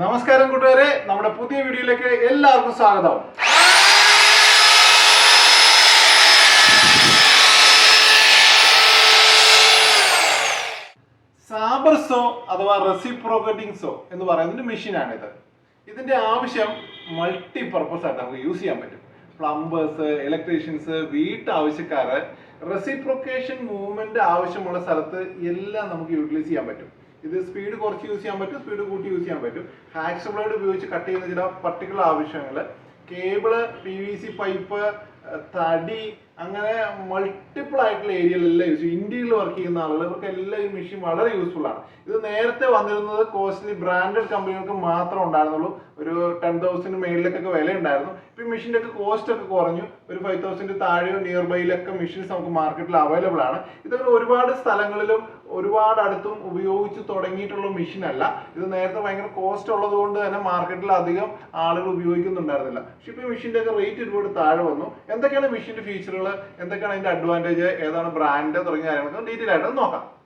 നമസ്കാരം കൂട്ടുകാരെ നമ്മുടെ പുതിയ വീഡിയോയിലേക്ക് എല്ലാവർക്കും സ്വാഗതം. സാബർസോ അഥവാ റെസിപ്രോക്കറ്റിംഗ്സോ എന്ന് പറയുന്ന ഇത് ഇതിന്റെ ആവശ്യം മൾട്ടി പർപ്പസ് ആയിട്ട് നമുക്ക് യൂസ് ചെയ്യാൻ പറ്റും. പ്ലംബേഴ്സ് ഇലക്ട്രീഷ്യൻസ് വീട്ടാവശ്യക്കാര് റെസിപ്രൊക്കേഷൻ മൂവ്മെന്റ് ആവശ്യമുള്ള സ്ഥലത്ത് എല്ലാം നമുക്ക് യൂട്ടിലൈസ് ചെയ്യാൻ പറ്റും. ഇത് സ്പീഡ് കുറച്ച് യൂസ് ചെയ്യാൻ പറ്റും സ്പീഡ് കൂട്ടി യൂസ് ചെയ്യാൻ പറ്റും. ഹാക്സ് ബ്ലേഡ് ഉപയോഗിച്ച് കട്ട് ചെയ്യുന്ന ചില പർട്ടിക്കുലർ ആവശ്യങ്ങൾ cable P V C pipe തടി അങ്ങനെ മൾട്ടിപ്പിൾ ആയിട്ടുള്ള ഏരിയയിലെല്ലാം യൂസ് ചെയ്യും. ഇന്ത്യയിൽ വർക്ക് ചെയ്യുന്ന ആളുകൾ ഇവർക്ക് എല്ലാം ഈ മെഷീൻ വളരെ യൂസ്ഫുൾ ആണ്. ഇത് നേരത്തെ വന്നിരുന്നത് കോസ്റ്റ്ലി ബ്രാൻഡഡ് കമ്പനികൾക്ക് മാത്രം ഉണ്ടായിരുന്നുള്ളൂ. ഒരു ടെൻ തൗസൻഡ് മേളിലേക്കൊക്കെ വില ഉണ്ടായിരുന്നു ഇപ്പൊ മെഷീന്റെ ഒക്കെ കോസ്റ്റ് ഒക്കെ കുറഞ്ഞു. ഒരു ഫൈവ് തൗസൻഡ് താഴെയോ നിയർ ബൈയിലൊക്കെ മെഷീൻസ് നമുക്ക് മാർക്കറ്റിൽ അവൈലബിൾ ആണ്. ഇതൊക്കെ ഒരുപാട് സ്ഥലങ്ങളിലും ഒരുപാട് അടുത്തും ഉപയോഗിച്ച് തുടങ്ങിയിട്ടുള്ള മെഷീൻ അല്ല. ഇത് നേരത്തെ ഭയങ്കര കോസ്റ്റ് ഉള്ളത് കൊണ്ട് തന്നെ മാർക്കറ്റിൽ അധികം ആളുകൾ ഉപയോഗിക്കുന്നുണ്ടായിരുന്നില്ല. പക്ഷെ ഇപ്പോൾ മെഷീന്റെ ഒക്കെ റേറ്റ് ഒരുപാട് താഴെ വന്നു. എന്തൊക്കെയാണ് മെഷീന്റെ ഫീച്ചറുകൾ എന്തൊക്കെയാണ് അതിന്റെ അഡ്വാന്റേജ് ഏതാണ് ബ്രാൻഡ് തുടങ്ങിയ കാര്യങ്ങളൊക്കെ ഡീറ്റെയിൽ ആയിട്ട് നോക്കാം.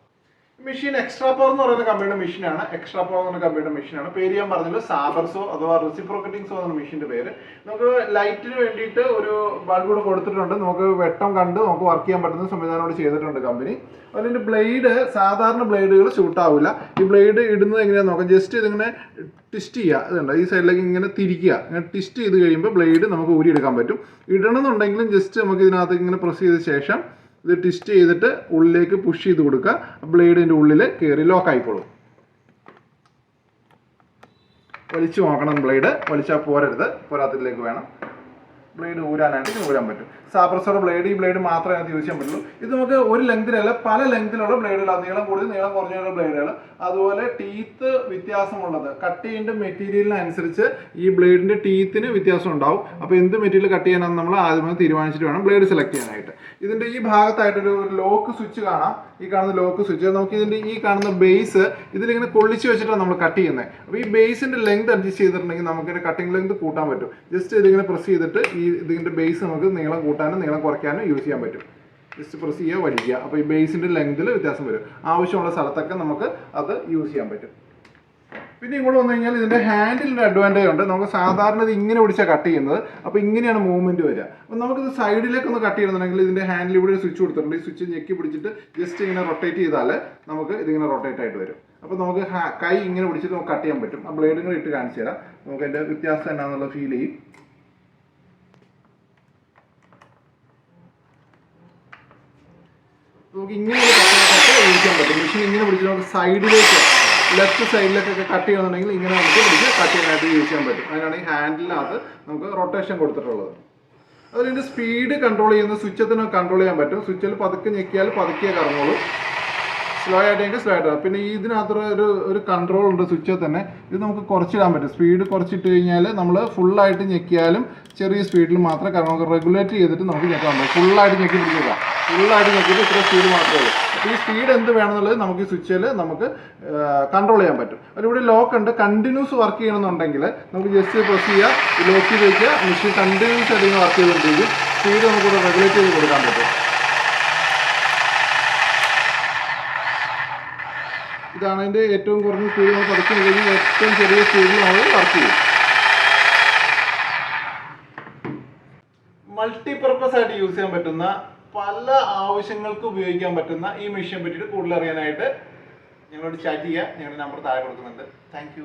മെഷീൻ എക്സ്ട്രാ പവർ എന്ന് പറയുന്ന കമ്പനിയുടെ മെഷീനാണ് എക്സ്ട്രാ പവർ എന്ന് പറയുന്ന കമ്പനിയുടെ മെഷീനാണ് പേര് ഞാൻ പറഞ്ഞല്ലോ. സാബർസോ അഥവാ റെസിപ്രോക്കറ്റിംഗ് സോ എന്ന മെഷീന്റെ പേര്. നമുക്ക് ലൈറ്റിന് വേണ്ടിയിട്ട് ഒരു ബൾബ് കൂടെ കൊടുത്തിട്ടുണ്ട്. നമുക്ക് വെട്ടം കണ്ട് നമുക്ക് വർക്ക് ചെയ്യാൻ പറ്റുന്ന സംവിധാനം കൂടി ചെയ്തിട്ടുണ്ട് കമ്പനി അതിന്റെ ബ്ലേഡ് സാധാരണ ബ്ലേഡുകൾ ഷൂട്ട് ആവില്ല. ഈ ബ്ലേഡ് ഇടുന്നത് എങ്ങനെയാണെന്ന് നോക്കാം. ജസ്റ്റ് ഇതിങ്ങനെ ട്വിസ്റ്റ് ചെയ്യുക. ഇതുണ്ട് ഈ സൈഡിലേക്ക് ഇങ്ങനെ തിരിക്കുക. ഇങ്ങനെ ട്വിസ്റ്റ് ചെയ്ത് കഴിയുമ്പോൾ ബ്ലേഡ് നമുക്ക് ഊരിയെടുക്കാൻ പറ്റും. ഇടണമെന്നുണ്ടെങ്കിലും ജസ്റ്റ് നമുക്ക് ഇതിനകത്തേക്ക് ഇങ്ങനെ പ്രസ് ചെയ്ത ശേഷം ഇത് ട്വിസ്റ്റ് ചെയ്തിട്ട് ഉള്ളിലേക്ക് പുഷ് ചെയ്ത് കൊടുക്കുക. ബ്ലേഡിന്റെ ഉള്ളിൽ കയറി ലോക്ക് ആയിക്കോളും. വലിച്ചു നോക്കണം ബ്ലേഡ് വലിച്ചാൽ പോരരുത്. പോരാത്തതിലേക്ക് വേണം. ബ്ലേഡ് ഊരാനായിട്ട് ഊരാൻ പറ്റും. സാപ്രസോർ ബ്ലേഡ് ഈ ബ്ലേഡ് മാത്രമേ അതിനകത്ത് യൂസ് ചെയ്യാൻ പറ്റുള്ളൂ. ഇത് നമുക്ക് ഒരു ലെങ്തിലല്ല പല ലെങ്തിലുള്ള ബ്ലേഡുകൾ നീളം കൂടി നീളം കുറഞ്ഞുള്ള ബ്ലേഡുകൾ അതുപോലെ ടീത്ത് വ്യത്യാസമുള്ളത്. കട്ട് ചെയ്യേണ്ട മെറ്റീരിയലിനനുസരിച്ച് ഈ ബ്ലേഡിന്റെ ടീത്തിന് വ്യത്യാസം ഉണ്ടാവും. അപ്പോൾ എന്ത് മെറ്റീരിയൽ കട്ട് ചെയ്യാനാണ് നമ്മൾ ആദ്യമേ തീരുമാനിച്ചിട്ട് വേണം ബ്ലേഡ് സെലക്ട് ചെയ്യാനായിട്ട്. ഇതിന്റെ ഈ ഭാഗത്തായിട്ടൊരു ലോക്ക് സ്വിച്ച് കാണാം. ഈ കാണുന്ന ലോക്ക് സ്വിച്ച് നമുക്ക് ഇതിന്റെ ഈ കാണുന്ന ബേസ് ഇതിലിങ്ങനെ കൊള്ളിച്ച് വെച്ചിട്ടാണ് നമ്മൾ കട്ട് ചെയ്യുന്നത് അപ്പോൾ ഈ ബേസിന്റെ ലെങ്ത് അഡ്ജസ്റ്റ് ചെയ്തിട്ടുണ്ടെങ്കിൽ നമുക്ക് കട്ടിംഗ് ലെങ്ത് കൂട്ടാൻ പറ്റും. ജസ്റ്റ് ഇതിങ്ങനെ പ്രസ് ചെയ്തിട്ട് ഈ ഇതിന്റെ ബേസ് നമുക്ക് നീളം കൂട്ടാനും നീളം കുറയ്ക്കാനും യൂസ് ചെയ്യാൻ പറ്റും. ജസ്റ്റ് പ്രസ് ചെയ്യുക വലിക്കുക. അപ്പോൾ ഈ ബേസിന്റെ ലെങ്തിൽ വ്യത്യാസം വരും. ആവശ്യമുള്ള സ്ഥലത്തൊക്കെ നമുക്ക് അത് യൂസ് ചെയ്യാൻ പറ്റും. പിന്നെ ഇങ്ങോട്ട് വന്നു കഴിഞ്ഞാൽ ഇതിന്റെ ഹാൻഡിലിന്റെ അഡ്വാന്റേജ് ഉണ്ട്. നമുക്ക് സാധാരണ ഇത് ഇങ്ങനെ പിടിച്ചാൽ കട്ട് ചെയ്യുന്നത്. അപ്പോൾ ഇങ്ങനെയാണ് മൂവ്മെന്റ് വരിക. അപ്പോൾ നമുക്കിത് സൈഡിലേക്ക് ഒന്ന് കട്ട് ചെയ്യണമെന്നുണ്ടെങ്കിൽ ഇതിന്റെ ഹാൻഡിൽ ഇവിടെ ഒരു സ്വിച്ച് കൊടുത്തിട്ടുണ്ട്. ഈ സ്വിച്ച് ഞെക്കി പിടിച്ചിട്ട് ജസ്റ്റ് ഇങ്ങനെ റൊട്ടേറ്റ് ചെയ്താൽ നമുക്ക് ഇതിങ്ങനെ റൊട്ടേറ്റ് ആയിട്ട് വരും. അപ്പോൾ നമുക്ക് കൈ ഇങ്ങനെ പിടിച്ചിട്ട് നമുക്ക് കട്ട് ചെയ്യാൻ പറ്റും. ആ ബ്ലേഡ് ഇങ്ങനെ ഇട്ട് കാണിച്ചു തരാം. നമുക്ക് അതിന്റെ വ്യത്യാസം എന്നാന്നുള്ള ഫീൽ ചെയ്യും. നമുക്ക് ഇങ്ങനെ ഒഴിക്കാൻ പറ്റും. മെഷീൻ ഇങ്ങനെ പിടിച്ച് നമുക്ക് സൈഡിലേക്ക് ലെഫ്റ്റ് സൈഡിലേക്കൊക്കെ കട്ട് ചെയ്യണമെന്നുണ്ടെങ്കിൽ ഇങ്ങനെ നമുക്ക് പിടിച്ച് കട്ട് ചെയ്യാനായിട്ട് യൂസ് ചെയ്യാൻ പറ്റും. അതിനാണ് ഈ ഹാൻഡിലിനകത്ത് നമുക്ക് റൊട്ടേഷൻ കൊടുത്തിട്ടുള്ളത്. അതിൽ ഇതിന്റെ സ്പീഡ് കൺട്രോൾ ചെയ്യുന്ന സ്വിച്ചത്തിന് കൺട്രോൾ ചെയ്യാൻ പറ്റും. സ്വിച്ചിൽ പതുക്കെ ഞെക്കിയാൽ പതുക്കെ കറങ്ങുള്ളൂ. സ്ലോ ആയിട്ടെങ്കിൽ സ്ലോ ആയിട്ട് പിന്നെ ഇതിനകത്ത് ഒരു ഒരു കൺട്രോൾ ഉണ്ട് സ്വിച്ചിൽ തന്നെ ഇത് നമുക്ക് കുറച്ചിടാൻ പറ്റും. സ്പീഡ് കുറച്ചിട്ട് കഴിഞ്ഞാൽ നമ്മൾ ഫുള്ളായിട്ട് ഞെക്കിയാലും ചെറിയ സ്പീഡിൽ മാത്രമേ നമുക്ക് റെഗുലേറ്റ് ചെയ്തിട്ട് നമുക്ക് ഞെക്കാൻ പറ്റും. ഫുള്ളായിട്ട് ഞെക്കി പിടിക്കുക ഫുള്ളായിട്ട് ഞെക്കിയിട്ട് ഇത്ര സ്പീഡ് മാത്രമേ ഉള്ളൂ. അപ്പോൾ ഈ സ്പീഡ് എന്ത് വേണമെന്നുള്ളത് നമുക്ക് ഈ സ്വിച്ചിൽ നമുക്ക് കൺട്രോൾ ചെയ്യാൻ പറ്റും. അതിലൂടെ ലോക്ക് ഉണ്ട്. കണ്ടിന്യൂസ് വർക്ക് ചെയ്യണമെന്നുണ്ടെങ്കിൽ നമുക്ക് ജസ്റ്റ് പ്രസ് ചെയ്യുക ലോക്ക് ചെയ്ത് വയ്ക്കുക മെഷീൻ കണ്ടിന്യൂസ് ആയിട്ട് വർക്ക് ചെയ്തുകൊണ്ടിരിക്കും. സ്പീഡ് നമുക്കിവിടെ റെഗുലേറ്റ് ചെയ്ത് കൊടുക്കാൻ പറ്റും. ഇതാണ് അതിന്റെ ഏറ്റവും കുറഞ്ഞ സ്പീഡ് നമ്മൾ പഠിച്ചു കഴിഞ്ഞാൽ ഏറ്റവും ചെറിയ സ്പീഡിൽ നമ്മൾ വർക്ക് ചെയ്യും. മൾട്ടിപ്പർപ്പസ് ആയിട്ട് യൂസ് ചെയ്യാൻ പറ്റുന്ന പല ആവശ്യങ്ങൾക്ക് ഉപയോഗിക്കാൻ പറ്റുന്ന ഈ മെഷീനെ പറ്റിയിട്ട് കൂടുതൽ അറിയാനായിട്ട് ഞങ്ങളോട് ചാറ്റ് ചെയ്യുക ഞങ്ങളുടെ നമ്പർ താഴെ കൊടുക്കുന്നുണ്ട്. താങ്ക്